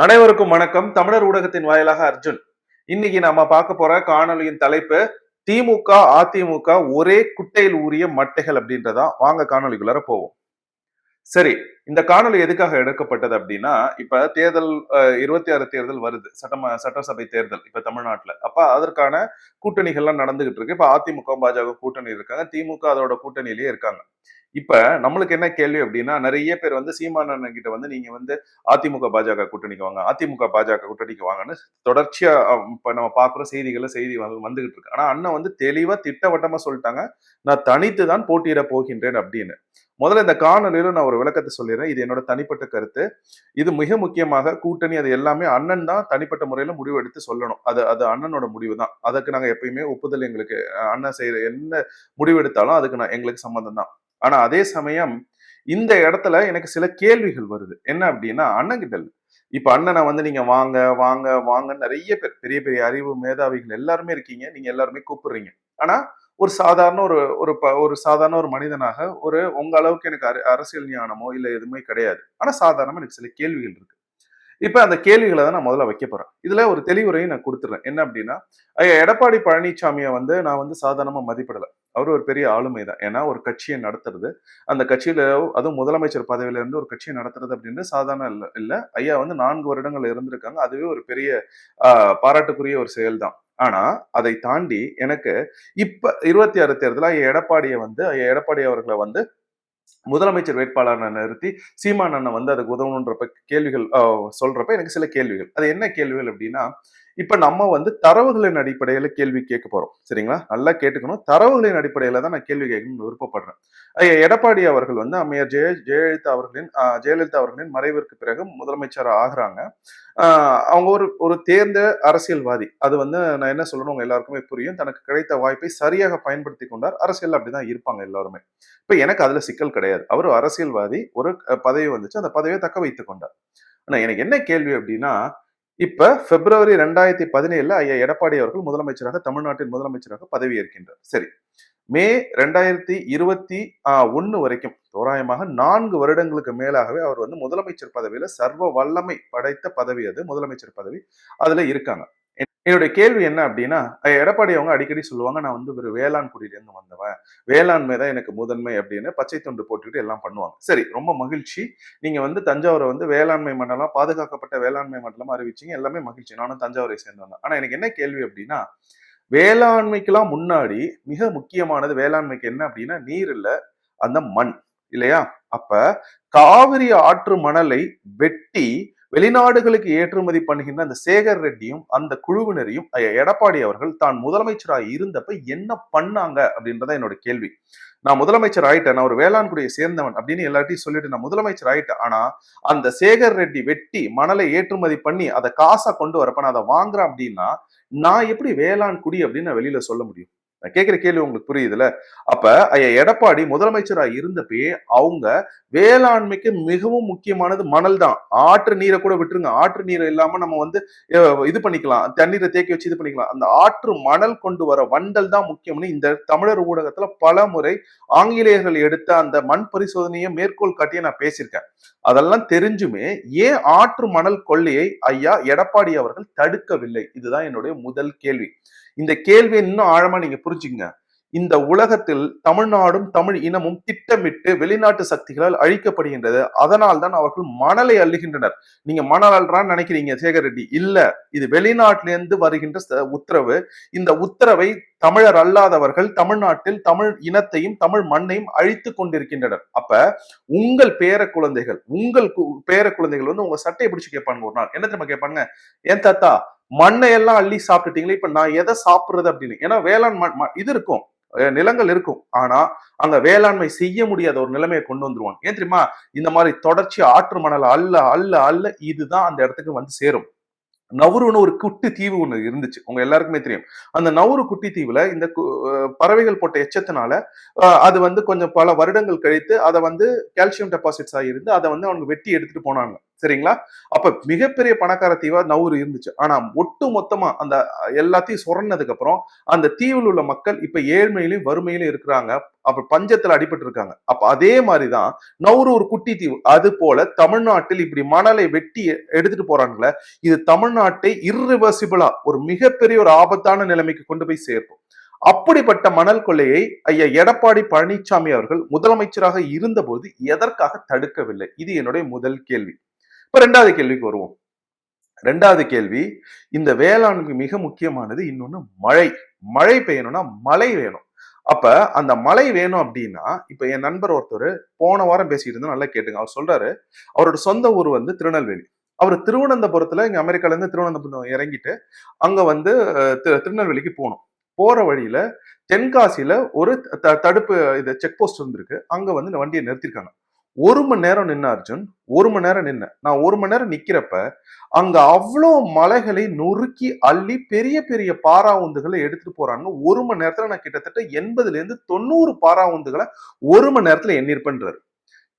அனைவருக்கும் வணக்கம். தமிழர் ஊடகத்தின் வாயிலாக அர்ஜுன். இன்னைக்கு நாம பார்க்க போற காணொலியின் தலைப்பு திமுக அதிமுக ஒரே குட்டையில் ஊறிய மட்டைகள் அப்படின்றதா? வாங்க காணொலிக்குள்ளார போவோம். சரி இந்த காணொலி எதுக்காக எடுக்கப்பட்டது அப்படின்னா இப்ப தேர்தல் இருபத்தி ஆறு தேர்தல் வருது. சட்டம சட்டசபை தேர்தல் இப்ப தமிழ்நாட்டுல. அப்ப அதற்கான கூட்டணிகள்லாம் நடந்துகிட்டு இருக்கு. இப்ப அதிமுக பாஜக கூட்டணி இருக்காங்க. திமுக அதோட கூட்டணியிலேயே இருக்காங்க. இப்ப நம்மளுக்கு என்ன கேள்வி அப்படின்னா நிறைய பேர் வந்து சீமானண்ணன் கிட்ட வந்து நீங்க வந்து அதிமுக பாஜக கூட்டணிக்கு வாங்க அதிமுக பாஜக கூட்டணிக்கு வாங்கன்னு தொடர்ச்சியா இப்போ இப்ப நம்ம பாக்குற செய்திகளை செய்தி வந்து வந்துகிட்டு இருக்கு. ஆனா அண்ணன் வந்து தெளிவா திட்டவட்டமா சொல்லிட்டாங்க. நான் தனித்து தான் போட்டியிட போகின்றேன் அப்படின்னு. முதல்ல இந்த காணொலியில நான் ஒரு விளக்கத்தை சொல்லிடுறேன். இது என்னோட தனிப்பட்ட கருத்து. இது மிக முக்கியமாக கூட்டணி அது எல்லாமே அண்ணன் தான் தனிப்பட்ட முறையில முடிவு எடுத்து சொல்லணும். அது அது அண்ணனோட முடிவு தான். அதுக்கு நாங்க எப்பயுமே ஒப்புதல் எங்களுக்கு அண்ணன் செய்யற என்ன முடிவு எடுத்தாலும் அதுக்கு நான் எங்களுக்கு சம்மந்தம் தான். ஆனா அதே சமயம் இந்த இடத்துல எனக்கு சில கேள்விகள் வருது. என்ன அப்படின்னா அண்ணன் இப்ப அண்ணனை வந்து நீங்க வாங்க வாங்க வாங்கன்னு நிறைய பேர் பெரிய பெரிய அறிவு மேதாவிகள் எல்லாருமே இருக்கீங்க. நீங்க எல்லாருமே கூப்பிடுறீங்க. ஆனா ஒரு சாதாரண ஒரு ஒரு ப- ஒரு சாதாரண ஒரு மனிதனாக ஒரு உங்க அளவுக்கு எனக்கு அர- அரசியல் ஞானமோ இல்ல எதுவுமே கிடையாது. ஆனா சாதாரணமா எனக்கு சில கேள்விகள் இருக்கு. இப்ப அந்த கேள்விகளை தான் நான் முதல்ல வைக்க போறேன். இதுல ஒரு தெளிவுரையும் நான் கொடுத்துறேன். என்ன அப்படின்னா எடப்பாடி பழனிசாமியை வந்து நான் வந்து சாதாரணமா மதிப்பிடல. அவர் ஒரு பெரிய ஆளுமை தான். ஏன்னா ஒரு கட்சியை நடத்துறது அந்த கட்சியில அதுவும் முதலமைச்சர் பதவியில இருந்து ஒரு கட்சியை நடத்துறது அப்படின்னு சாதாரண இல்லை இல்லை. ஐயா வந்து நான்கு வருடங்கள் இருந்திருக்காங்க. அதுவே ஒரு பெரிய பாராட்டுக்குரிய ஒரு செயல் தான் ஆனா அதை தாண்டி எனக்கு இப்ப இருபத்தி ஆறு தேர்தல ஐயா எடப்பாடியை வந்து ஐயா எடப்பாடி அவர்களை வந்து முதலமைச்சர் வேட்பாளரை நிறுத்தி சீமான் அண்ணன் வந்து அதுக்கு உதவணுன்றப்ப கேள்விகள் சொல்றப்ப எனக்கு சில கேள்விகள். அது என்ன கேள்விகள் அப்படின்னா இப்ப நம்ம வந்து தரவுகளின் அடிப்படையில கேள்வி கேட்க போறோம். சரிங்களா? நல்லா கேட்டுக்கணும். தரவுகளின் அடிப்படையில தான் நான் கேள்வி கேட்கணும்னு விருப்பப்படுறேன். எடப்பாடி அவர்கள் வந்து அம்மையார் ஜெய ஜெயலலிதா அவர்களின் ஜெயலலிதா அவர்களின் மறைவிற்கு பிறகு முதலமைச்சர் ஆகுறாங்க. அவங்க ஒரு ஒரு தேர்ந்த அரசியல்வாதி. அது வந்து நான் என்ன சொல்லணும்? உங்க எல்லாருக்குமே புரியும். தனக்கு கிடைத்த வாய்ப்பை சரியாக பயன்படுத்தி கொண்டார். அரசியல் அப்படிதான் இருப்பாங்க எல்லாருமே. இப்ப எனக்கு அதுல சிக்கல் கிடையாது. அவர் அரசியல்வாதி. ஒரு பதவி வந்துச்சு. அந்த பதவியை தக்க வைத்துக் கொண்டார். ஆனா எனக்கு என்ன கேள்வி அப்படின்னா இப்ப பிப்ரவரி ரெண்டாயிரத்தி பதினேழுல ஐயா எடப்பாடி அவர்கள் முதலமைச்சராக தமிழ்நாட்டின் முதலமைச்சராக பதவியேற்கின்றார். சரி. மே ரெண்டாயிரத்தி இருபத்தி ஒன்று வரைக்கும் தோராயமாக நான்கு வருடங்களுக்கு மேலாகவே அவர் வந்து முதலமைச்சர் பதவியில சர்வ வல்லமை படைத்த பதவி அது முதலமைச்சர் பதவி. அதுல இருக்காங்க. என்னுடைய கேள்வி என்ன அப்படின்னா எடப்பாடி அவங்க அடிக்கடி சொல்லுவாங்க நான் வந்து ஒரு வேளாண் குடியிலேருந்து வந்தவன். வேளாண்மை தான் எனக்கு முதன்மை அப்படின்னு பச்சை துண்டு போட்டுக்கிட்டு எல்லாம் பண்ணுவாங்க. சரி ரொம்ப மகிழ்ச்சி. நீங்க வந்து தஞ்சாவூரை வந்து வேளாண்மை மண்டலம் பாதுகாக்கப்பட்ட வேளாண்மை மண்டலமா அறிவிச்சீங்க. எல்லாமே மகிழ்ச்சி. நானும் தஞ்சாவூரை சேர்ந்தவன் ஆனால் ஆனா எனக்கு என்ன கேள்வி அப்படின்னா வேளாண்மைக்கெல்லாம் முன்னாடி மிக முக்கியமானது வேளாண்மைக்கு என்ன அப்படின்னா நீர் இல்ல அந்த மண். இல்லையா? அப்ப காவிரி ஆற்று மணலை வெட்டி வெளிநாடுகளுக்கு ஏற்றுமதி பண்ணுகின்ற அந்த சேகர் ரெட்டியும் அந்த குழுவினரையும் எடப்பாடி அவர்கள் தான் முதலமைச்சராக இருந்தப்ப என்ன பண்ணாங்க அப்படின்றத என்னோட கேள்வி. நான் முதலமைச்சர் ஆயிட்டேன் நான் ஒரு வேளாண் குடியை சேர்ந்தவன் அப்படின்னு எல்லார்ட்டையும் சொல்லிட்டு நான் முதலமைச்சர் ஆயிட்டேன். ஆனா அந்த சேகர் ரெட்டி வெட்டி மணலை ஏற்றுமதி பண்ணி அதை காசா கொண்டு வரப்ப நான் அதை வாங்குறேன் அப்படின்னா நான் எப்படி வேளாண் குடி அப்படின்னு நான் வெளியில சொல்ல முடியும்? நான் கேட்குற கேள்வி உங்களுக்கு புரியுதுல்ல அப்ப ஐயா எடப்பாடி முதலமைச்சராக இருந்தப்பயே அவங்க வேளாண்மைக்கு மிகவும் முக்கியமானது மணல் தான். ஆற்று நீரை கூட விட்டுருங்க. ஆற்று நீரை இல்லாம நம்ம வந்து இது பண்ணிக்கலாம். தண்ணீரை தேக்கி வச்சு இது பண்ணிக்கலாம். அந்த ஆற்று மணல் கொண்டு வர வண்டல் தான் முக்கியம்னு இந்த தமிழர் ஊடகத்துல பல முறை ஆங்கிலேயர்கள் எடுத்த அந்த மண் பரிசோதனையை மேற்கோள் காட்டியே நான் பேசியிருக்கேன். அதெல்லாம் தெரிஞ்சுமே ஏன் ஆற்று மணல் கொள்ளையை ஐயா எடப்பாடி அவர்கள் தடுக்கவில்லை? இதுதான் என்னுடைய முதல் கேள்வி. இந்த கேள்வியை இன்னும் ஆழமா நீங்க புரிஞ்சுங்க இந்த உலகத்தில் தமிழ்நாடும் தமிழ் இனமும் திட்டமிட்டு வெளிநாட்டு சக்திகளால் அழிக்கப்படுகின்றது. அதனால் தான் அவர்கள் மணலை அள்ளுகின்றனர். நீங்க மணல் அல்றான்னு நினைக்கிறீங்க சேகர் ரெட்டி. இல்ல இது வெளிநாட்டிலிருந்து வருகின்ற ச- உத்தரவு. இந்த உத்தரவை தமிழர் அல்லாதவர்கள் தமிழ்நாட்டில் தமிழ் இனத்தையும் தமிழ் மண்ணையும் அழித்து கொண்டிருக்கின்றனர். அப்ப உங்கள் பேர குழந்தைகள் உங்கள் கு- பேர குழந்தைகள் வந்து உங்க சட்டையை பிடிச்சு கேட்பாங்க ஒரு நாள். என்ன தெரியுமா கேட்பாங்க ஏன் தாத்தா மண்ணை எல்லாம் அள்ளி சாப்பிட்டுட்டீங்களே இப்ப நான் எதை சாப்பிடுறது அப்படின்னு? ஏன்னா வேளாண் மண் இது இருக்கும். நிலங்கள் இருக்கும். ஆனா அங்க வேளாண்மை செய்ய முடியாத ஒரு நிலைமையை கொண்டு வந்துருவாங்க. ஏன் தெரியுமா? இந்த மாதிரி தொடர்ச்சி ஆற்று மணல் அல்ல அல்ல அல்ல இதுதான் அந்த இடத்துக்கு வந்து சேரும். நவுருன்னு ஒரு குட்டி தீவு ஒன்று இருந்துச்சு. உங்க எல்லாருக்குமே தெரியும். அந்த நவுரு குட்டி தீவுல இந்த கு- பறவைகள் போட்ட எச்சத்தினால அது வந்து கொஞ்சம் பல வருடங்கள் கழித்து அதை வந்து கால்சியம் டெபாசிட்ஸ் ஆகியிருந்து அதை வந்து அவங்க வெட்டி எடுத்துட்டு போனாங்க. சரிங்களா? அப்ப மிகப்பெரிய பணக்கார தீவா நவுறு இருந்துச்சு. ஆனா ஒட்டு மொத்தமா அந்த எல்லாத்தையும் சுரண்டதுக்கு அப்புறம் அந்த தீவில் உள்ள மக்கள் இப்ப ஏழ்மையிலும் வறுமையிலும் இருக்கிறாங்க. அப்ப பஞ்சத்துல அடிபட்டு இருக்காங்க அப்ப அதே மாதிரிதான் நவுறு ஒரு குட்டி தீவு. அது போல தமிழ்நாட்டில் இப்படி மணலை வெட்டி எடுத்துட்டு போறாங்களே இது தமிழ்நாட்டை இர்ரிவர்சிபிளா ஒரு மிகப்பெரிய ஒரு ஆபத்தான நிலைமைக்கு கொண்டு போய் சேர்க்கும். அப்படிப்பட்ட மணல் கொள்ளையை ஐயா எடப்பாடி பழனிசாமி அவர்கள் முதலமைச்சராக இருந்தபோது எதற்காக தடுக்கவில்லை? இது என்னுடைய முதல் கேள்வி. இப்ப ரெண்டாவது கேள்விக்கு வருவோம். ரெண்டாவது கேள்வி இந்த வேளாண்மைக்கு மிக முக்கியமானது இன்னொன்னு மழை. மழை பெய்யணும்னா மழை வேணும். அப்ப அந்த மழை வேணும் அப்படின்னா இப்ப என் நண்பர் ஒருத்தர் போன வாரம் பேசிட்டு இருந்தா நல்லா கேட்டுங்க. அவர் சொல்றாரு அவரோட சொந்த ஊர் வந்து திருநெல்வேலி. அவர் திருவனந்தபுரத்துல இங்க அமெரிக்கால இருந்து திருவனந்தபுரம் இறங்கிட்டு அங்க வந்து திருநெல்வேலிக்கு போகணும் போற வழியில தென்காசியில ஒரு த- தடுப்பு இது செக் போஸ்ட் இருந்திருக்கு. அங்க வந்து இந்த வண்டியை நிறுத்திருக்காங்க. ஒரு மணி நேரம் நின்ன அர்ஜுன் ஒரு மணி நேரம் நின்ன. நான் ஒரு மணி நேரம் நிக்கிறப்ப அங்க அவ்வளோ மலைகளை நொறுக்கி அள்ளி பெரிய பெரிய பாராவுந்துகளை எடுத்துட்டு போறாங்க ஒரு மணி நேரத்துல நான் கிட்டத்தட்ட எண்பதுல இருந்து தொண்ணூறு பாராவுந்துகளை ஒரு மணி நேரத்துல எண்ணிருப்பேன்றாரு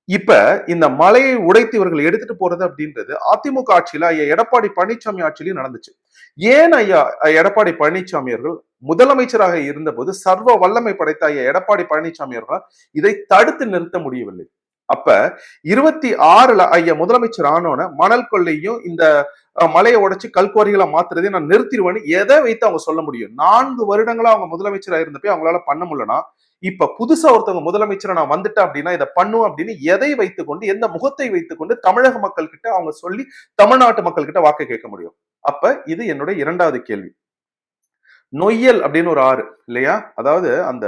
இப்ப இந்த மலையை உடைத்து இவர்கள் எடுத்துட்டு போறது அப்படின்றது அதிமுக ஆட்சியில ஐயா எடப்பாடி பழனிசாமி ஆட்சியிலையும் நடந்துச்சு. ஏன் ஐயா எடப்பாடி பழனிசாமி அவர்கள் முதலமைச்சராக இருந்தபோது சர்வ வல்லமை படைத்த ஐயா எடப்பாடி பழனிசாமி அவர்கள் இதை தடுத்து நிறுத்த முடியவில்லை. அப்ப இருபத்தி ஆறுல ஐயா முதலமைச்சர் ஆனோன்னு மணல் கொள்ளையும் இந்த மலையை உடைச்சு கல்குவாரிகளை மாத்துறதே நான் நிறுத்திடுவேன்னு எதை வைத்து அவங்க சொல்ல முடியும்? நான்கு வருடங்களா அவங்க முதலமைச்சராக இருந்தப்ப அவங்களால பண்ண முடியலனா இப்ப புதுசா ஒருத்தவங்க முதலமைச்சரை நான் வந்துட்டேன் அப்படின்னா இதை பண்ணுவோம் அப்படின்னு எதை வைத்துக்கொண்டு எந்த முகத்தை வைத்துக்கொண்டு தமிழக மக்கள் கிட்ட அவங்க சொல்லி தமிழ்நாட்டு மக்கள் கிட்ட வாக்கு கேட்க முடியும்? அப்ப இது என்னுடைய இரண்டாவது கேள்வி. நொய்யல் அப்படின்னு ஒரு ஆறு இல்லையா? அதாவது அந்த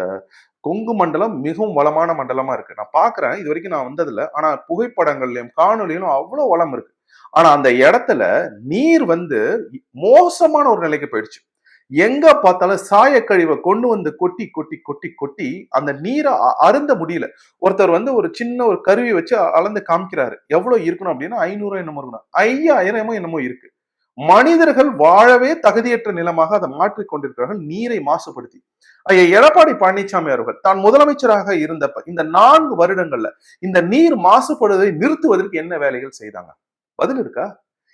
கொங்கு மண்டலம் மிகவும் வளமான மண்டலமா இருக்கு. நான் பாக்குறேன் இது வரைக்கும் நான் வந்ததில்ல. ஆனா புகைப்படங்கள்லயும் காணொலியிலும் அவ்வளவு வளம் இருக்கு. ஆனா அந்த இடத்துல நீர் வந்து மோசமான ஒரு நிலைக்கு போயிடுச்சு. எங்க பார்த்தாலும் சாயக்கழிவை கொண்டு வந்து கொட்டி கொட்டி கொட்டி கொட்டி அந்த நீரை அ- அருந்த முடியல. ஒருத்தர் வந்து ஒரு சின்ன ஒரு கருவி வச்சு அளந்து காமிக்கிறாரு. எவ்வளவு இருக்கணும் அப்படின்னா ஐநூறு என்னமோ இருக்கணும். ஐயாயிரமோ என்னமோ இருக்கு. மனிதர்கள் வாழவே தகுதியற்ற நிலமாக அதை மாற்றிக் கொண்டிருக்கிறார்கள். நீரை மாசுபடுத்தி. ஐயா எடப்பாடி பழனிசாமி அவர்கள் தான் முதலமைச்சராக இருந்தப்ப இந்த நான்கு வருடங்கள்ல இந்த நீர் மாசுபடுவதை நிறுத்துவதற்கு என்ன வேலைகள் செய்தாங்க? பதில் இருக்கா?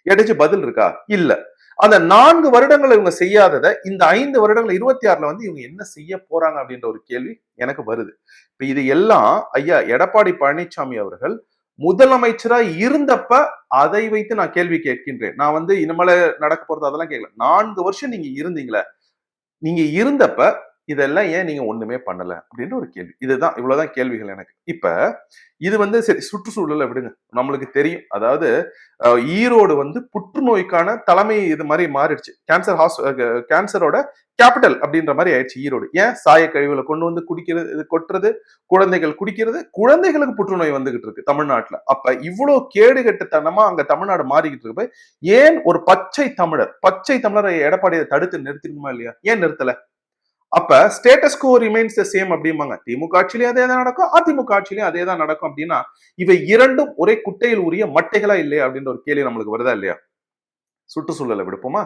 எதாச்சும் பதில் இருக்கா? இல்ல. அந்த நான்கு வருடங்கள் இவங்க செய்யாததை இந்த ஐந்து வருடங்கள் இருபத்தி ஆறுல வந்து இவங்க என்ன செய்ய போறாங்க அப்படின்ற ஒரு கேள்வி எனக்கு வருது. இப்ப இது எல்லாம் ஐயா எடப்பாடி பழனிசாமி அவர்கள் முதலமைச்சரா இருந்தப்ப அதை வைத்து நான் கேள்வி கேட்கின்றேன். நான் வந்து இனிமேல நடக்க போறது அதெல்லாம் கேட்கல. நான்கு வருஷம் நீங்க இருந்தீங்களே. நீங்க இருந்தப்ப இதெல்லாம் ஏன் நீங்க ஒண்ணுமே பண்ணல? அப்படின்னு ஒரு கேள்வி. இதுதான் இவ்வளவுதான் கேள்விகள் எனக்கு. இப்ப இது வந்து சரி சுற்றுச்சூழலை விடுங்க நம்மளுக்கு தெரியும். அதாவது ஈரோடு வந்து புற்றுநோய்க்கான தலைமை இது மாதிரி மாறிடுச்சு. கேன்சர் ஹாஸ் கேன்சரோட கேபிட்டல் அப்படின்ற மாதிரி ஆயிடுச்சு ஈரோடு. ஏன்? சாய கழிவுகளை கொண்டு வந்து குடிக்கிறது இது கொட்டுறது குழந்தைகள் குடிக்கிறது குழந்தைகளுக்கு புற்றுநோய் வந்துகிட்டு இருக்கு தமிழ்நாட்டுல. அப்ப இவ்வளவு கேடுகட்டுத்தனமா அங்க தமிழ்நாடு மாறிக்கிட்டு இருக்கு. ஏன் ஒரு பச்சை தமிழர் பச்சை தமிழரை எடப்பாடியை தடுத்து நிறுத்திருக்குமா இல்லையா? ஏன் நிறுத்தலை? அப்ப status quo remains the same அப்படிம்பாங்க. திமுக ஆட்சியிலையும் அதே தான் நடக்கும். அதிமுக ஆட்சியிலையும் அதே தான் நடக்கும் அப்படின்னா இவை இரண்டும் ஒரே குட்டையில் உரிய மட்டைகளா இல்லையா அப்படின்ற ஒரு கேள்வி நம்மளுக்கு வருதா இல்லையா? சுற்றுச்சூழலை விடுப்போமா?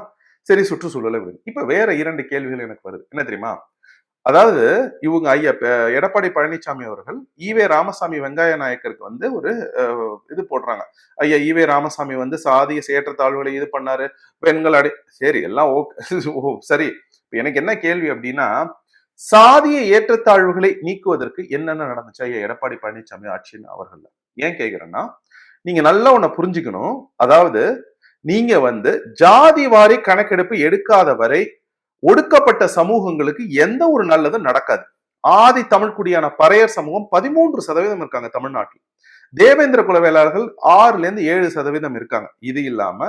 சரி சுற்றுச்சூழலை விடு. இப்ப வேற இரண்டு கேள்விகள் எனக்கு வருது. என்ன தெரியுமா? அதாவது இவங்க ஐயா எடப்பாடி பழனிசாமி அவர்கள் ஈவே ராமசாமி வெங்காய நாயக்கருக்கு வந்து ஒரு இது போடுறாங்க. ஐயா ஈவே ராமசாமி வந்து சாதிய ஏற்றத்தாழ்வுகளை இது பண்ணாரு. பெண்கள் அடி சரி எல்லாம் ஓகே ஓ சரி. எனக்கு என்ன கேள்வி அப்படின்னா சாதிய ஏற்றத்தாழ்வுகளை நீக்குவதற்கு என்னென்ன நடந்துச்சு? ஐயா எடப்பாடி பழனிசாமி ஆட்சியின் அவர்கள் ஏன் கேட்கிறேன்னா நீங்க நல்லா ஒண்ண புரிஞ்சுக்கணும். அதாவது நீங்க வந்து ஜாதி வாரி கணக்கெடுப்பு எடுக்காத வரை ஒடுக்கப்பட்ட சமூகங்களுக்கு எந்த ஒரு நல்லதும் நடக்காது. ஆதி தமிழ் குடியான பறையர் சமூகம் பதிமூன்று சதவீதம் இருக்காங்க தமிழ்நாட்டில். தேவேந்திர குலவேளாளர்கள் ஆறுல இருந்து ஏழு சதவீதம் இருக்காங்க. இது இல்லாம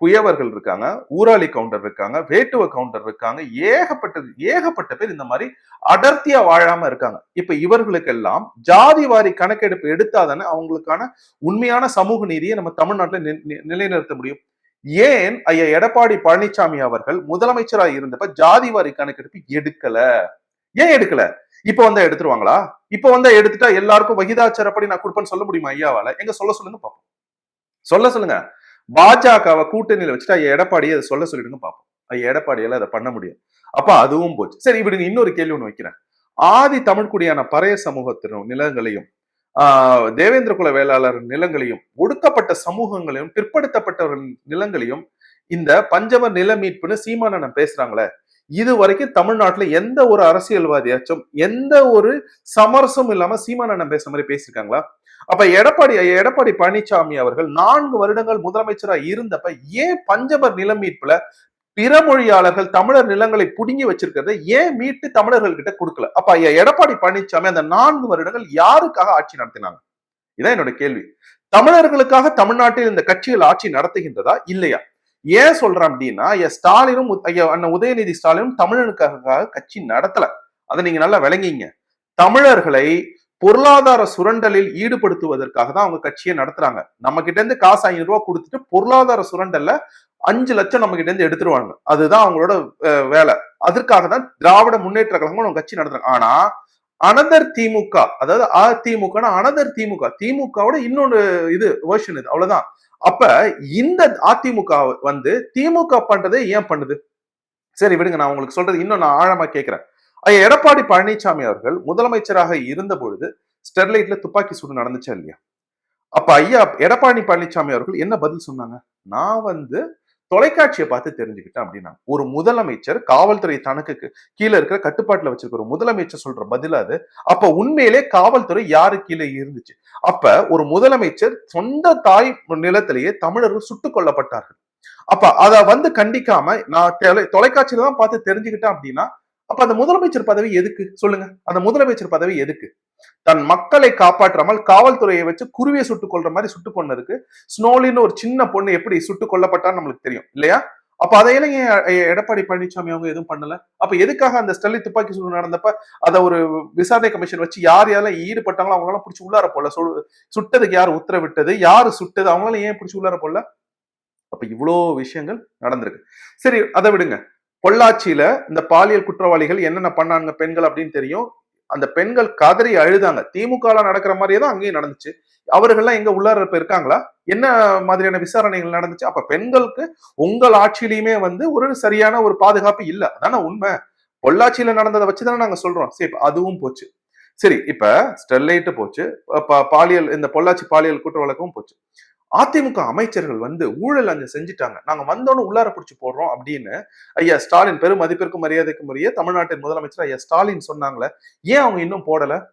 குயவர்கள் இருக்காங்க ஊராளி கவுண்டர் இருக்காங்க வேட்டுவ கவுண்டர் இருக்காங்க ஏகப்பட்ட ஏகப்பட்ட பேர் இந்த மாதிரி அடர்த்தியா வாழாம இருக்காங்க. இப்ப இவர்களுக்கெல்லாம் ஜாதி வாரி கணக்கெடுப்பு எடுத்தாதானே அவங்களுக்கான உண்மையான சமூக நீதியை நம்ம தமிழ்நாட்டில் நி- நி- நிலைநிறுத்த முடியும். ஏன் ஐயா எடப்பாடி பழனிசாமி அவர்கள் முதலமைச்சராக இருந்தப்ப ஜாதி வாரி கணக்கெடுப்பு எடுக்கல? ஏன் எடுக்கல? இப்ப வந்தா எடுத்துருவாங்களா? இப்ப வந்தா எடுத்துட்டா எல்லாருக்கும் வகிதாச்சாரப்படி நான் கொடுப்பேன்னு சொல்ல முடியுமா ஐயாவால? எங்க சொல்ல சொல்லுங்க பாப்போம். சொல்ல சொல்லுங்க. பாஜகவை கூட்டணியில வச்சுட்டு ஐயா எடப்பாடியை அதை சொல்ல சொல்லிடுங்க பார்ப்போம். ஐயா எடப்பாடியால அதை பண்ண முடியும் அப்ப அதுவும் போச்சு. சரி இப்படி இன்னொரு கேள்வி ஒன்று வைக்கிறேன். ஆதி தமிழ்குடியான பறைய சமூகத்தின் நிலங்களையும் ஆஹ் தேவேந்திர குல வேளாளர் நிலங்களையும் ஒடுக்கப்பட்ட சமூகங்களையும் பிற்படுத்தப்பட்டவர்கள் நிலங்களையும் இந்த பஞ்சம நில மீட்புன்னு சீமானன் பேசுறாங்களே இது வரைக்கும் தமிழ்நாட்டுல எந்த ஒரு அரசியல்வாதியாச்சும் எந்த ஒரு சமரசமும் இல்லாம சீமானன் பேசுற மாதிரி பேசியிருக்காங்களா? அப்ப எடப்பாடி எடப்பாடி பழனிசாமி அவர்கள் நான்கு வருடங்கள் முதலமைச்சரா இருந்தப்ப ஏன் பஞ்சமர் நில மீட்புல பிற மொழியாளர்கள் தமிழர் நிலங்களை புடுங்கி வச்சிருக்கிறத ஏன் மீட்டு தமிழர்கள் கிட்ட கொடுக்கல? அப்ப எடப்பாடி பழனிசாமி அந்த நான்கு வருடங்கள் யாருக்காக ஆட்சி நடத்தினாங்க? இதான் என்னோட கேள்வி. தமிழர்களுக்காக தமிழ்நாட்டில் இந்த கட்சிகள் ஆட்சி நடத்துகின்றதா இல்லையா? ஏன் சொல்றேன் அப்படின்னா ஐயா ஸ்டாலினும் ஐயா அண்ணன் உதயநிதி ஸ்டாலினும் தமிழனுக்காக கட்சி நடத்தல. அதை நீங்க நல்லா விளங்கிங்க. தமிழர்களை பொருளாதார சுரண்டலில் ஈடுபடுத்துவதற்காக தான் அவங்க கட்சியை நடத்துறாங்க. நம்ம கிட்ட இருந்து காசு ஐநூறு ரூபாய் கொடுத்துட்டு பொருளாதார சுரண்டல்ல அஞ்சு லட்சம் நம்ம கிட்ட இருந்து எடுத்துருவாங்க. அதுதான் அவங்களோட வேலை. அதற்காக தான் திராவிட முன்னேற்ற கழகம் அவங்க கட்சி நடத்துறாங்க. ஆனா அனதர் திமுக அதாவது அதிமுக அனதர் திமுக திமுகவோட இன்னொன்று இது வேர்ஷன் இது அவ்வளவுதான். அப்ப இந்த அதிமுக வந்து திமுக பண்றதை ஏன் பண்ணுது? சரி விடுங்க நான் உங்களுக்கு சொல்றது இன்னும் நான் ஆழமா கேட்கிறேன் எடப்பாடி பழனிசாமி அவர்கள் முதலமைச்சராக இருந்த பொழுது ஸ்டெர்லைட்ல துப்பாக்கி சூடு நடந்துச்சா இல்லையா? அப்ப ஐயா எடப்பாடி பழனிசாமி அவர்கள் என்ன பதில் சொன்னாங்க? நான் வந்து தொலைக்காட்சியை பார்த்து தெரிஞ்சுக்கிட்டேன் அப்படின்னா ஒரு முதலமைச்சர் காவல்துறை தனக்கு கீழே இருக்கிற கட்டுப்பாட்டுல வச்சிருக்கிற ஒரு முதலமைச்சர் சொல்ற பதில் அது. அப்ப உண்மையிலே காவல்துறை யாரு கீழே இருந்துச்சு? அப்ப ஒரு முதலமைச்சர் சொந்த தாய் நிலத்திலேயே தமிழர்கள் சுட்டுக் கொல்லப்பட்டார்கள். அப்ப அத வந்து கண்டிக்காம நான் தொலைக்காட்சியில தான் பார்த்து தெரிஞ்சுக்கிட்டேன் அப்படின்னா அப்ப அந்த முதலமைச்சர் பதவி எதுக்கு? சொல்லுங்க. அந்த முதலமைச்சர் பதவி எதுக்கு? தன் மக்களை காப்பாற்றாமல் காவல்துறையை வச்சு குருவியை சுட்டுக் கொள்ற மாதிரி சுட்டுக் கொண்டதுக்கு ஸ்னோலின்னு ஒரு சின்ன பொண்ணு எப்படி சுட்டுக் கொல்லப்பட்டான்னு நம்மளுக்கு தெரியும். இல்லையா? அப்ப அதையெல்லாம் ஏன் எடப்பாடி பழனிசாமி அவங்க எதுவும் பண்ணல? அப்ப எதுக்காக அந்த ஸ்டெர்லி துப்பாக்கி சூடு நடந்தப்ப அதை ஒரு விசாரணை கமிஷன் வச்சு யார் யாரெல்லாம் ஈடுபட்டாங்களோ அவங்களாம் பிடிச்சி உள்ளார போல சுட்டதுக்கு யார் உத்தரவிட்டது? யார் சுட்டது? அவங்களால ஏன் பிடிச்சி உள்ளார போல அப்ப இவ்வளோ விஷயங்கள் நடந்திருக்கு. சரி அதை விடுங்க. பொள்ளாச்சியில இந்த பாலியல் குற்றவாளிகள் என்னென்ன பண்ணாங்க பெண்கள் அப்படின்னு தெரியும். அந்த பெண்கள் கதறி அழுதாங்க. திமுக நடக்கிற மாதிரியே தான் அங்கேயும் நடந்துச்சு. அவர்கள்லாம் எங்க உள்ளார இப்ப இருக்காங்களா? என்ன மாதிரியான விசாரணைகள் நடந்துச்சு? அப்ப பெண்களுக்கு உங்கள் ஆட்சியிலையுமே வந்து ஒரு சரியான ஒரு பாதுகாப்பு இல்லை. அதான உண்மை. பொள்ளாச்சியில நடந்ததை வச்சுதானே நாங்க சொல்றோம். சரி அதுவும் போச்சு. சரி இப்ப ஸ்டெர்லைட் போச்சு. பாலியல் இந்த பொள்ளாச்சி பாலியல் குற்ற வழக்கும் போச்சு. அதிமுக அமைச்சர்கள் வந்து ஊழல் அங்க செஞ்சுட்டாங்க. நாங்க வந்தோன்னு உள்ளார பிடிச்சி போடுறோம் அப்படின்னு ஐயா ஸ்டாலின் பெரும் மதிப்பிற்கும் மரியாதைக்கும் உரிய தமிழ்நாட்டின் முதலமைச்சர் ஐயா ஸ்டாலின் சொன்னாங்களே ஏன் அவங்க இன்னும் போடல?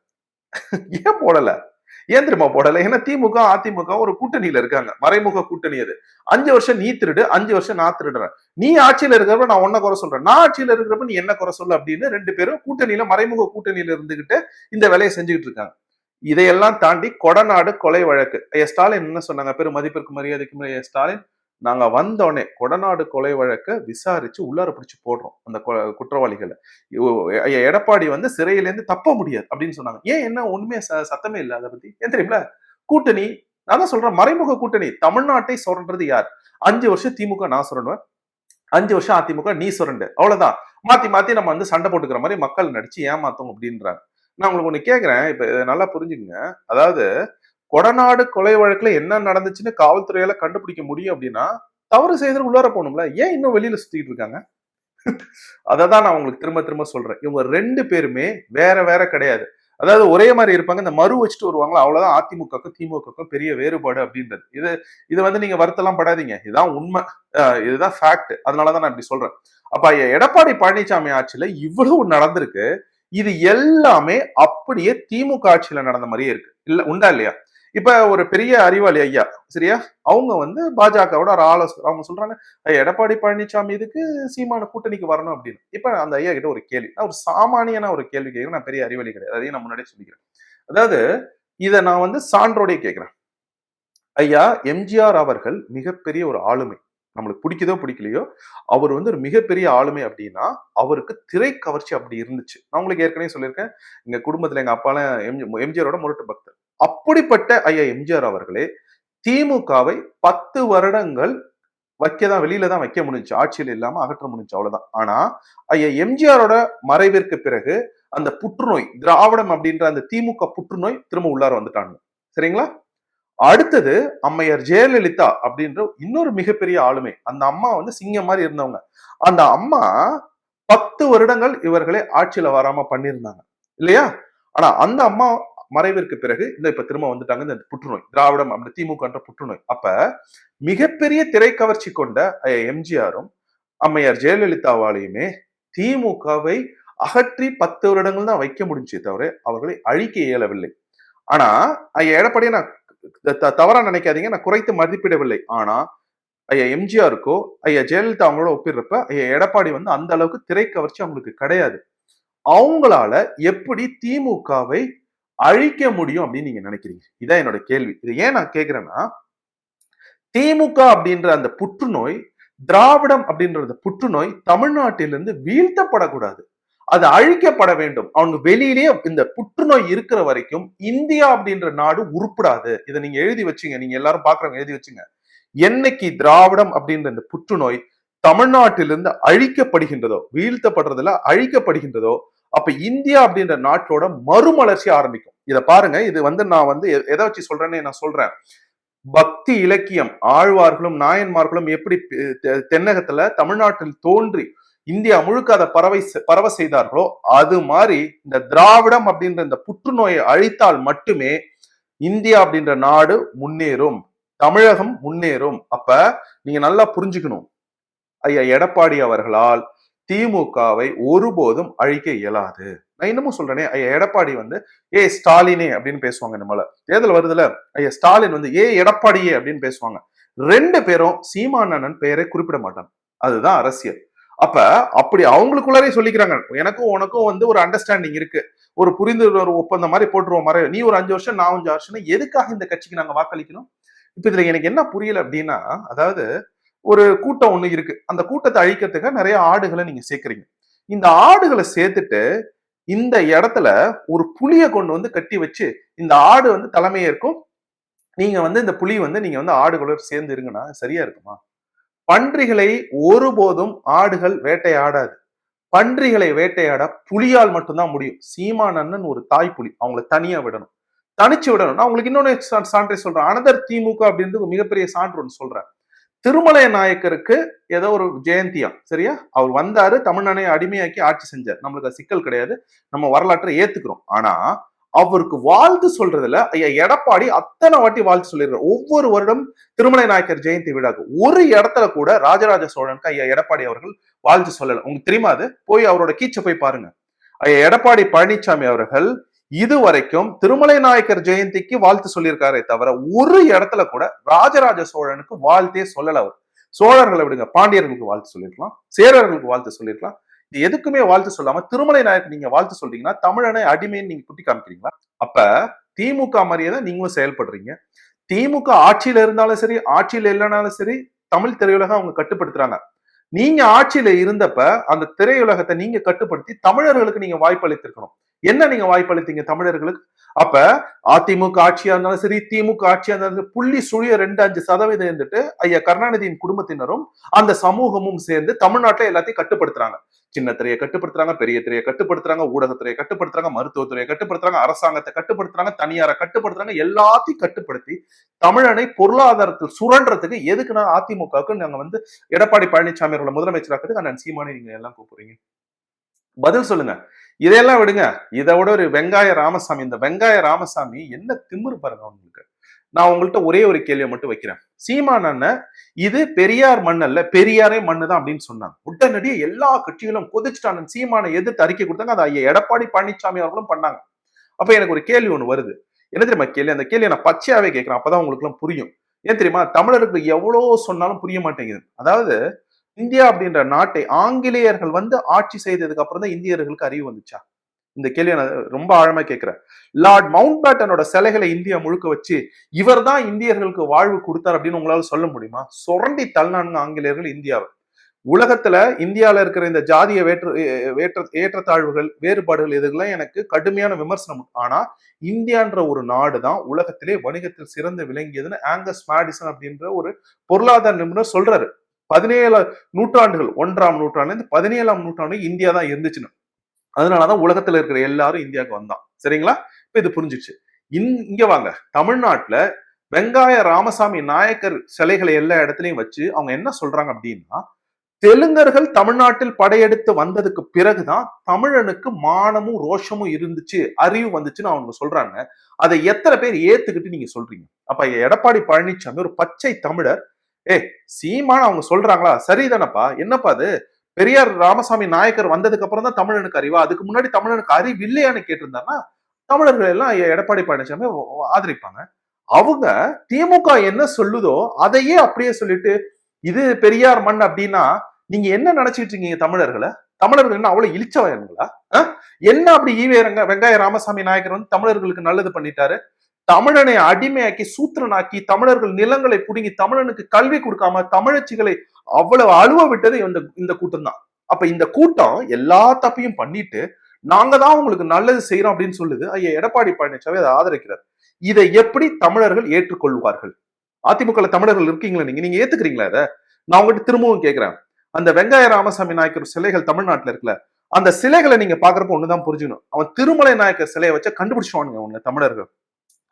ஏன் போடல? ஏன் தெரியுமா போடல? ஏன்னா திமுக அதிமுக ஒரு கூட்டணியில இருக்காங்க. மறைமுக கூட்டணி அது. அஞ்சு வருஷம் நீ திருடு அஞ்சு வருஷம் நான் திருடுறேன். நீ ஆட்சியில இருக்கிறப்ப நான் ஒன்ன குறை சொல்றேன். நான் ஆட்சியில இருக்கிறப்ப நீ என்ன குறை சொல்லு அப்படின்னு ரெண்டு பேரும் கூட்டணியில மறைமுக கூட்டணியில இருந்துகிட்டு இந்த வேலையை செஞ்சுக்கிட்டு இருக்காங்க. இதையெல்லாம் தாண்டி கொடநாடு கொலை வழக்கு. ஐயா ஸ்டாலின் என்ன சொன்னாங்க? பெரும் மதிப்பிற்கு மரியாதைக்கு ஸ்டாலின். நாங்க வந்தோடனே கொடநாடு கொலை வழக்கை விசாரிச்சு உள்ளார பிடிச்சு போடுறோம் அந்த குற்றவாளிகளை. ஐயா எடப்பாடி வந்து சிறையில இருந்து தப்ப முடியாது அப்படின்னு சொன்னாங்க. ஏன் என்ன ஒண்ணுமே ச- சத்தமே இல்லை அதை பத்தி? ஏன் தெரியுமில? கூட்டணி நான் தான் சொல்றேன் மறைமுக கூட்டணி. தமிழ்நாட்டை சுரண்டது யார்? அஞ்சு வருஷம் திமுக நான் சுரண்டுவேன். அஞ்சு வருஷம் அதிமுக நீ சுரண்டு. அவ்வளவுதான். மாத்தி மாத்தி நம்ம வந்து சண்டை போட்டுக்கிற மாதிரி மக்கள் நடிச்சு ஏமாத்தோம் அப்படின்றாங்க. நான் உங்களுக்கு ஒண்ணு கேக்குறேன். இப்ப இதை நல்லா புரிஞ்சுக்குங்க. அதாவது கொடநாடு கொலை வழக்குல என்ன நடந்துச்சுன்னு காவல்துறையால கண்டுபிடிக்க முடியும் அப்படின்னா தவறு செய்தது உள்ளார போகணும்ல. ஏன் இன்னும் வெளியில சுத்திட்டு இருக்காங்க? அதை தான் நான் உங்களுக்கு திரும்ப திரும்ப சொல்றேன். இவங்க ரெண்டு பேருமே வேற வேற கிடையாது. அதாவது ஒரே மாதிரி இருப்பாங்க. இந்த மறு வச்சுட்டு வருவாங்களா? அவ்வளவுதான் அதிமுகக்கும் திமுகக்கும் பெரிய வேறுபாடு அப்படின்றது. இது இது வந்து நீங்க வருத்தலாம் படாதீங்க. இதுதான் உண்மை. இதுதான் ஃபேக்ட் அதனாலதான் நான் இப்படி சொல்றேன். அப்ப எடப்பாடி பழனிசாமி ஆட்சியில இவ்வளவு நடந்திருக்கு. இது எல்லாமே அப்படியே திமுக ஆட்சியில நடந்த மாதிரியே இருக்கு. இல்ல உண்டா இல்லையா? இப்ப ஒரு பெரிய அறிவாளி ஐயா சரியா? அவங்க வந்து பாஜகவோட ஒரு ஆலோசனை அவங்க சொல்றாங்க ஐயா எடப்பாடி பழனிசாமி இதுக்கு சீமான கூட்டணிக்கு வரணும் அப்படின்னு. இப்ப அந்த ஐயா கிட்ட ஒரு கேள்வி. நான் ஒரு சாமானியனா ஒரு கேள்வி கேட்கிறேன். நான் பெரிய அறிவாளி கிடையாது. அதையும் நான் முன்னாடியே சொல்லிக்கிறேன். அதாவது இதை நான் வந்து சான்றோடய கேட்கிறேன். ஐயா எம்ஜிஆர் அவர்கள் மிகப்பெரிய ஒரு ஆளுமை. நம்மளுக்கு பிடிக்குதோ பிடிக்கலையோ அவர் வந்து ஒரு மிகப்பெரிய ஆளுமை அப்படின்னா அவருக்கு திரை கவர்ச்சி அப்படி இருந்துச்சு. நான் உங்களுக்கு ஏற்கனவே சொல்லியிருக்கேன். எங்க குடும்பத்துல எங்க அப்பாலாம் எம்ஜி எம்ஜிஆரோட முரட்டு பக்தர். அப்படிப்பட்ட ஐயா எம்ஜிஆர் அவர்களே திமுகவை பத்து வருடங்கள் வைக்க தான் வெளியில தான் வைக்க முடிஞ்சு. ஆட்சியில் இல்லாம அகற்ற முடிஞ்சு அவ்வளவுதான். ஆனா ஐயா எம்ஜிஆரோட மறைவிற்கு பிறகு அந்த புற்றுநோய் திராவிடம் அப்படின்ற அந்த திமுக புற்றுநோய் திரும்ப உள்ளார வந்துட்டாங்க. சரிங்களா? அடுத்தது அம்மையார் ஜெயலலிதா அப்படின்ற இன்னொரு மிகப்பெரிய ஆளுமை. அந்த அம்மா வந்து சிங்கம் மாதிரி இருந்தவங்க. அந்த அம்மா பத்து வருடங்கள் இவர்களை ஆட்சியில வராம பண்ணியிருந்தாங்க. இல்லையா? ஆனா அந்த அம்மா மறைவிற்கு பிறகு இந்த இப்ப திரும்ப வந்துட்டாங்க இந்த புற்றுநோய் திராவிடம் அப்படி திமுகன்ற புற்றுநோய். அப்ப மிகப்பெரிய திரைக்கவர்ச்சி கொண்ட ஐயா எம்ஜிஆரும் அம்மையார் ஜெயலலிதாவாலையுமே திமுகவை அகற்றி பத்து வருடங்கள் தான் வைக்க முடிஞ்சே தவிர அவர்களை அழிக்க இயலவில்லை. ஆனா ஐயா எடப்பாடியை நான் தவறா நினைக்காதீங்க. நான் குறைத்து மதிப்பிடவில்லை. ஆனா ஐயா எம்ஜிஆருக்கோ ஐயா ஜெயலலிதா அவங்களோட ஒப்பிடுறப்ப ஐயா எடப்பாடி வந்து அந்த அளவுக்கு திரை கவர்ச்சி அவங்களுக்கு கிடையாது. அவங்களால எப்படி திமுகவை அழிக்க முடியும் அப்படின்னு நீங்க நினைக்கிறீங்க? இதான் என்னோட கேள்வி. இது ஏன் நான் கேக்குறேன்னா திமுக அப்படின்ற அந்த புற்றுநோய் திராவிடம் அப்படின்ற அந்த புற்றுநோய் தமிழ்நாட்டிலிருந்து வீழ்த்தப்படக்கூடாது. அது அழிக்கப்பட வேண்டும். அவங்க வெளியிலேயே இந்த புற்றுநோய் இருக்கிற வரைக்கும் இந்தியா அப்படின்ற நாடு உருப்படாது. இதை நீங்க எழுதி வச்சுங்க. நீங்க எல்லாரும் பாக்குறவங்க எழுதி வச்சுங்க. என்னைக்கு திராவிடம் அப்படின்ற இந்த புற்றுநோய் தமிழ்நாட்டிலிருந்து அழிக்கப்படுகின்றதோ வீழ்த்தப்படுறதுல அழிக்கப்படுகின்றதோ அப்ப இந்தியா அப்படின்ற நாட்டோட மறுமலர்ச்சி ஆரம்பிக்கும். இத பாருங்க. இது வந்து நான் வந்து எதை வச்சு சொல்றேன்னு நான் சொல்றேன். பக்தி இலக்கியம் ஆழ்வார்களும் நாயன்மார்களும் எப்படி தென்னகத்துல தமிழ்நாட்டில் தோன்றி இந்தியா முழுக்க அதை பரவை பரவ செய்தார்களோ அது மாதிரி இந்த திராவிடம் அப்படின்ற இந்த புற்றுநோயை அழித்தால் மட்டுமே இந்தியா அப்படின்ற நாடு முன்னேறும் தமிழகம் முன்னேறும். அப்ப நீங்க நல்லா புரிஞ்சுக்கணும். ஐயா எடப்பாடி அவர்களால் திமுகவை ஒருபோதும் அழிக்க இயலாது. நான் இன்னமும் சொல்றேனே ஐயா எடப்பாடி வந்து ஏ ஸ்டாலினே அப்படின்னு பேசுவாங்க நம்மள. தேர்தல் வருதுல? ஐயா ஸ்டாலின் வந்து ஏ எடப்பாடியே அப்படின்னு பேசுவாங்க. ரெண்டு பேரும் சீமானண்ணன் பெயரை குறிப்பிட மாட்டாங்க. அதுதான் அரசியல். அப்ப அப்படி அவங்களுக்குள்ளாரே சொல்லிக்கிறாங்க. எனக்கும் உனக்கும் வந்து ஒரு அண்டர்ஸ்டாண்டிங் இருக்கு. ஒரு புரிந்துணர்வு ஒப்பந்தம் மாதிரி போட்டுருவோம் மாதிரி. நீ ஒரு அஞ்சு வருஷம் நான் அஞ்சு வருஷம் எதுக்காக இந்த கட்சிக்கு நாங்க வாக்களிக்கணும்? இப்ப இதுல எனக்கு என்ன புரியல அப்படின்னா அதாவது ஒரு கூட்டம் ஒண்ணு இருக்கு. அந்த கூட்டத்தை அழிக்கிறதுக்கு நிறைய ஆடுகளை நீங்க சேர்க்கறீங்க. இந்த ஆடுகளை சேர்த்துட்டு இந்த இடத்துல ஒரு புலியை கொண்டு வந்து கட்டி வச்சு இந்த ஆடு வந்து தலைமையே இருக்கும் நீங்க வந்து இந்த புலி வந்து நீங்க வந்து ஆடுகளோடு சேர்ந்து இருங்கன்னா சரியா இருக்குமா? பன்றிகளை ஒருபோதும் ஆடுகள் வேட்டையாடாது. பன்றிகளை வேட்டையாட புலியால் மட்டும்தான் முடியும். சீமானண்ணன் ஒரு தாய் புலி. அவங்கள தனியா விடணும். தனிச்சு விடணும் நான் உங்களுக்கு இன்னொன்னு சான்றை சொல்றேன். அனதர் திமுக அப்படின்றது மிகப்பெரிய சான்று ஒன்று சொல்றேன். திருமலை நாயக்கருக்கு ஏதோ ஒரு ஜெயந்தியா சரியா? அவர் வந்தாரு தமிழ்நாட்டை அடிமையாக்கி ஆட்சி செஞ்சார். நம்மளுக்கு சிக்கல் கிடையாது. நம்ம வரலாற்றை ஏத்துக்கிறோம். ஆனா அவருக்கு வாழ்த்து சொல்றதுல ஐயா எடப்பாடி அத்தனை வாட்டி வாழ்த்து சொல்லிடுறாரு ஒவ்வொரு வருடம் திருமலை நாயக்கர் ஜெயந்தி விழாக்கு ஒரு இடத்துல கூட ராஜராஜ சோழனுக்கு ஐயா எடப்பாடி அவர்கள் வாழ்த்து சொல்லல. உங்களுக்கு தெரியுமா அது? போய் அவரோட கீச்சை போய் பாருங்க. ஐயா எடப்பாடி பழனிசாமி அவர்கள் இதுவரைக்கும் திருமலை நாயக்கர் ஜெயந்திக்கு வாழ்த்து சொல்லியிருக்காரே தவிர ஒரு இடத்துல கூட ராஜராஜ சோழனுக்கு வாழ்த்தே சொல்லல அவர். சோழர்களை விடுங்க பாண்டியர்களுக்கு வாழ்த்து சொல்லியிருக்கலாம் சேரர்களுக்கு வாழ்த்து சொல்லியிருக்கலாம். எதுக்குமே வாழ்த்து சொல்லாம திருமலை நாயக்கு நீங்க வாழ்த்து சொல்றீங்கன்னா தமிழனை அடிமைன்னு நீங்க குட்டி காமிக்கிறீங்களா? அப்ப திமுக மாதிரியே தான் நீங்களும் செயல்படுறீங்க. திமுக ஆட்சியில இருந்தாலும் சரி ஆட்சியில இல்லைனாலும் சரி தமிழ் திரையுலகம் அவங்க கட்டுப்படுத்துறாங்க. நீங்க ஆட்சியில இருந்தப்ப அந்த திரையுலகத்தை நீங்க கட்டுப்படுத்தி தமிழர்களுக்கு நீங்க வாய்ப்பு அளித்திருக்கணும் என்ன நீங்க வாய்ப்பளித்தீங்க தமிழர்களுக்கு? அப்ப அதிமுக ஆட்சியா இருந்தாலும் சரி திமுக ஆட்சியா இருந்தாலும் புள்ளி சுழிய ரெண்டு அஞ்சு சதவீதம் இருந்துட்டு ஐயா கருணாநிதியின் குடும்பத்தினரும் அந்த சமூகமும் சேர்ந்து தமிழ்நாட்டுல எல்லாத்தையும் கட்டுப்படுத்துறாங்க. சின்ன திரையை கட்டுப்படுத்துறாங்க பெரிய திரையை கட்டுப்படுத்துறாங்க ஊடகத்துறையை கட்டுப்படுத்துறாங்க மருத்துவத்துறையை கட்டுப்படுத்துறாங்க அரசாங்கத்தை கட்டுப்படுத்துறாங்க தனியாரை கட்டுப்படுத்துறாங்க எல்லாத்தையும் கட்டுப்படுத்தி தமிழனை பொருளாதாரத்தில் சுரண்டுறதுக்கு எதுக்கு நான் அதிமுகவுக்கு நாங்க வந்து எடப்பாடி பழனிசாமி அவர்களை முதலமைச்சராக்கிறதுக்கு அண்ணன் சீமானி நீங்க எல்லாம் கூப்பிடுறீங்க. பதில் சொல்லுங்க. இதையெல்லாம் விடுங்க. இதை விட ஒரு வெங்காய ராமசாமி இந்த வெங்காய ராமசாமி என்ன திமிரு பாருங்க உங்களுக்கு நான் உங்கள்கிட்ட ஒரே ஒரு கேள்வியை மட்டும் வைக்கிறேன். சீமான் அண்ணன் இது பெரியார் மண் அல்ல பெரியாரே மண்ணு தான் அப்படின்னு சொன்னாங்க. உடனடியே எல்லா கட்சிகளும் கொதிச்சுட்டாங்க சீமானை எதிர்த்து அறிக்கை கொடுத்தாங்க. அதை ஐயா எடப்பாடி பழனிசாமி அவர்களும் பண்ணாங்க. அப்ப எனக்கு ஒரு கேள்வி ஒண்ணு வருது. என்ன தெரியுமா கேள்வி? அந்த கேள்வியை நான் பச்சையாவே கேட்கிறேன். அப்பதான் உங்களுக்கு எல்லாம் புரியும். ஏன் தெரியுமா? தமிழருக்கு எவ்வளோ சொன்னாலும் புரிய மாட்டேங்குது. அதாவது இந்தியா அப்படின்ற நாட்டை ஆங்கிலேயர்கள் வந்து ஆட்சி செய்ததுக்கு அப்புறம் தான் இந்தியர்களுக்கு அறிவு வந்துச்சா? இந்த கேள்வியை நான் ரொம்ப ஆழமா கேட்கிறேன். லார்ட் மவுண்ட் பேட்டனோட சிலைகளை இந்தியா முழுக்க வச்சு இவர் தான் இந்தியர்களுக்கு வாழ்வு கொடுத்தார் அப்படின்னு உங்களால சொல்ல முடியுமா? சுரண்டி தள்ளினானுங்க ஆங்கிலேயர்கள் இந்தியாவை. உலகத்துல இந்தியாவில் இருக்கிற இந்த ஜாதிய வேற்று வேற்ற ஏற்றத்தாழ்வுகள் வேறுபாடுகள் இதுக்கெல்லாம் எனக்கு கடுமையான விமர்சனம். ஆனா இந்தியான்ற ஒரு நாடு தான் உலகத்திலே வணிகத்தில் சிறந்து விளங்கியதுன்னு ஆங்கஸ் மேடிசன் அப்படின்ற ஒரு பொருளாதார நிபுணர் சொல்றாரு. பதினேழு நூற்றாண்டுகள் ஒன்றாம் நூற்றாண்டுல இருந்து பதினேழாம் நூற்றாண்டு இந்தியா தான் இருந்துச்சுன்னு. அதனாலதான் உலகத்துல இருக்கிற எல்லாரும் இந்தியாவுக்கு வந்தான். சரிங்களா? இப்ப இது புரிஞ்சிச்சு இங்க வாங்க. தமிழ்நாட்டுல வெங்காய ராமசாமி நாயக்கர் சிலைகளை எல்லா இடத்துலயும் வச்சு அவங்க என்ன சொல்றாங்க அப்படின்னா தெலுங்கர்கள் தமிழ்நாட்டில் படையெடுத்து வந்ததுக்கு பிறகுதான் தமிழனுக்கு மானமும் ரோஷமும் இருந்துச்சு அறிவு வந்துச்சுன்னு அவங்க சொல்றாங்க. அதை எத்தனை பேர் ஏத்துக்கிட்டு நீங்க சொல்றீங்க? அப்ப எடப்பாடி பழனிசாமி ஒரு பச்சை தமிழர் ஏ சீமான் அவங்க சொல்றாங்களா? சரிதானப்பா. என்னப்பா அது? பெரியார் ராமசாமி நாயக்கர் வந்ததுக்கு அப்புறம் தான் தமிழனுக்கு அறிவா? அதுக்கு முன்னாடி தமிழனுக்கு அறிவு இல்லையான்னு கேட்டிருந்தாங்கன்னா தமிழர்கள் எல்லாம் எடப்பாடி பழனிசாமி ஆதரிப்பாங்க. அவங்க திமுக என்ன சொல்லுதோ அதையே அப்படியே சொல்லிட்டு இது பெரியார் மண் அப்படின்னா நீங்க என்ன நினைச்சிட்டு இருக்கீங்க தமிழர்களை? தமிழர்கள் என்ன அவ்வளவு இழிச்சவயங்களா என்ன அப்படி ஈவே வெங்காய ராமசாமி நாயக்கர் வந்து தமிழர்களுக்கு நல்லது பண்ணிட்டாரு? தமிழனை அடிமையாக்கி சூத்திரனாக்கி தமிழர்கள் நிலங்களை புடுங்கி தமிழனுக்கு கல்வி கொடுக்காம தமிழச்சிகளை அவ்வளவு அழுவ விட்டது இந்த இந்த கூட்டம் தான் அப்ப இந்த கூட்டம் எல்லா தப்பையும் பண்ணிட்டு நாங்க தான் உங்களுக்கு நல்லது செய்யறோம் அப்படின்னு சொல்லுது. ஐயா எடப்பாடி பழனிசாமி அதை ஆதரிக்கிறார். இதை எப்படி தமிழர்கள் ஏற்றுக்கொள்வார்கள்? அதிமுக தமிழர்கள் இருக்கீங்களா நீங்க? நீங்க ஏத்துக்கிறீங்களா இதை? நான் உங்ககிட்ட திரும்பவும் கேட்கிறேன் அந்த வெங்காய ராமசாமி நாயக்கர் சிலைகள் தமிழ்நாட்டுல இருக்குல்ல அந்த சிலைகளை நீங்க பாக்குறப்ப ஒண்ணுதான் புரிஞ்சுக்கணும். அவன் திருமலை நாயக்கர் சிலையை வச்சா கண்டுபிடிச்சுவானுங்க உங்க தமிழர்கள்.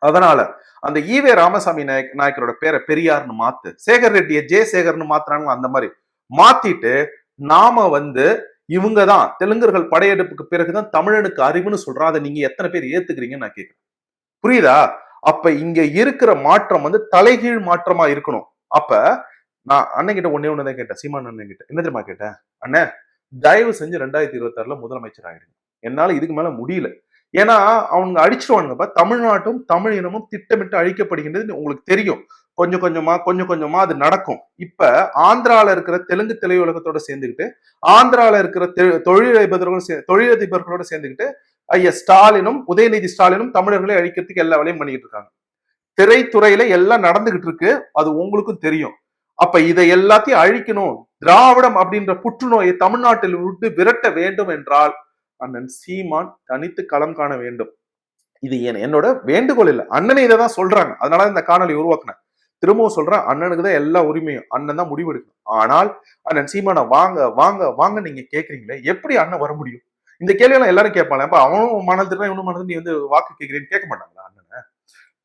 அதனால அந்த ஈவே ராமசாமி நாயக் நாயக்கரோட பேரை பெரியார்னு மாத்து சேகர் ரெட்டியை ஜே சேகர்னு மாத்துறாங்க அந்த மாதிரி மாத்திட்டு நாம வந்து இவங்க தான் தெலுங்கர்கள் படையெடுப்புக்கு பிறகுதான் தமிழனுக்கு அறிவுன்னு சொல்றான் அதை நீங்க எத்தனை பேர் ஏத்துக்கிறீங்கன்னு நான் கேட்கிறேன் புரியுதா? அப்ப இங்க இருக்கிற மாற்றம் வந்து தலைகீழ் மாற்றமா இருக்கணும். அப்ப நான் அண்ணன் கிட்ட ஒன்னே ஒண்ணுதான் கேட்டேன் சீமான் அண்ணன் கிட்ட என்ன தெரியுமா கேட்டேன்? அண்ணன் தயவு செஞ்சு ரெண்டாயிரத்தி இருபத்தி ஆறுல முதலமைச்சர் ஆயிடுங்க. என்னால இதுக்கு மேல முடியல. ஏன்னா அவங்க அடிச்சிருவானுங்கப்பா தமிழ்நாட்டும் தமிழ் இனமும் திட்டமிட்டு அழிக்கப்படுகின்றது உங்களுக்கு தெரியும். கொஞ்சம் கொஞ்சமா கொஞ்சம் கொஞ்சமா அது நடக்கும். இப்ப ஆந்திரால இருக்கிற தெலுங்கு திரையுலகத்தோட சேர்ந்துக்கிட்டு ஆந்திரால இருக்கிற தொழிலதிபர்களோட தொழிலதிபர்களோட சேர்ந்துக்கிட்டு ஐயா ஸ்டாலினும் உதயநிதி ஸ்டாலினும் தமிழர்களை அழிக்கிறதுக்கு எல்லா வேலையும் பண்ணிக்கிட்டு இருக்காங்க. திரைத்துறையில எல்லாம் நடந்துகிட்டு இருக்கு. அது உங்களுக்கும் தெரியும். அப்ப இதை எல்லாத்தையும் அழிக்கணும். திராவிடம் அப்படின்ற புற்றுநோயை தமிழ்நாட்டில் விட்டு விரட்ட வேண்டும் என்றால் அண்ணன் சீமான் தனித்து களம் காண வேண்டும். இது என்னோட வேண்டுகோள் இல்லை. அண்ணனை இதை தான் சொல்றாங்க. அதனால இந்த காணொலி உருவாக்குனேன். திரும்பவும் சொல்றேன் அண்ணனுக்கு தான் எல்லா உரிமையும். அண்ணன் தான் முடிவெடுக்கணும் ஆனால் அண்ணன் சீமானை வாங்க வாங்க வாங்க நீங்க கேட்குறீங்களே எப்படி அண்ணன் வர முடியும்? இந்த கேள்வியெல்லாம் எல்லாரும் கேட்பாங்க. அப்ப அவனும் மனதில் இவனும் மனதில் நீ வந்து வாக்கு கேட்கிறேன்னு கேட்க மாட்டாங்களா அண்ணனை?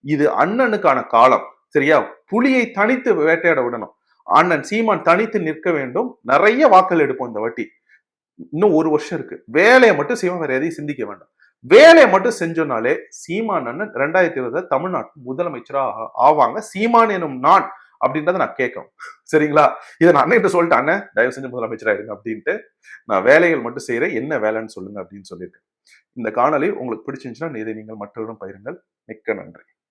இது அண்ணனுக்கான காலம். சரியா? புலியை தனித்து வேட்டையாட விடணும். அண்ணன் சீமான் தனித்து நிற்க வேண்டும். நிறைய வாக்கள் எடுப்போம் இந்த வட்டி. இன்னும் ஒரு வருஷம் இருக்கு. வேலையை மட்டும் சீமான் வேற எதையும் சிந்திக்க வேண்டாம். வேலையை மட்டும் செஞ்சோனாலே சீமான் அண்ணன் ரெண்டாயிரத்தி இருபது தமிழ்நாட்டு முதலமைச்சரா ஆவாங்க. சீமான் எனும் நான் அப்படின்றத நான் கேட்கும் சரிங்களா? இதை நான் அண்ணன் சொல்லிட்டேன் அண்ணன் தயவு செஞ்சு முதலமைச்சர் ஆயிடுங்க அப்படின்ட்டு நான் வேலைகள் மட்டும் செய்யறேன் என்ன வேலைன்னு சொல்லுங்க அப்படின்னு சொல்லியிருக்கேன். இந்த காணொலி உங்களுக்கு பிடிச்சிருந்துச்சுன்னா இதை நீங்கள் மற்றவரும் பயிருங்கள் மிக்க நன்றி.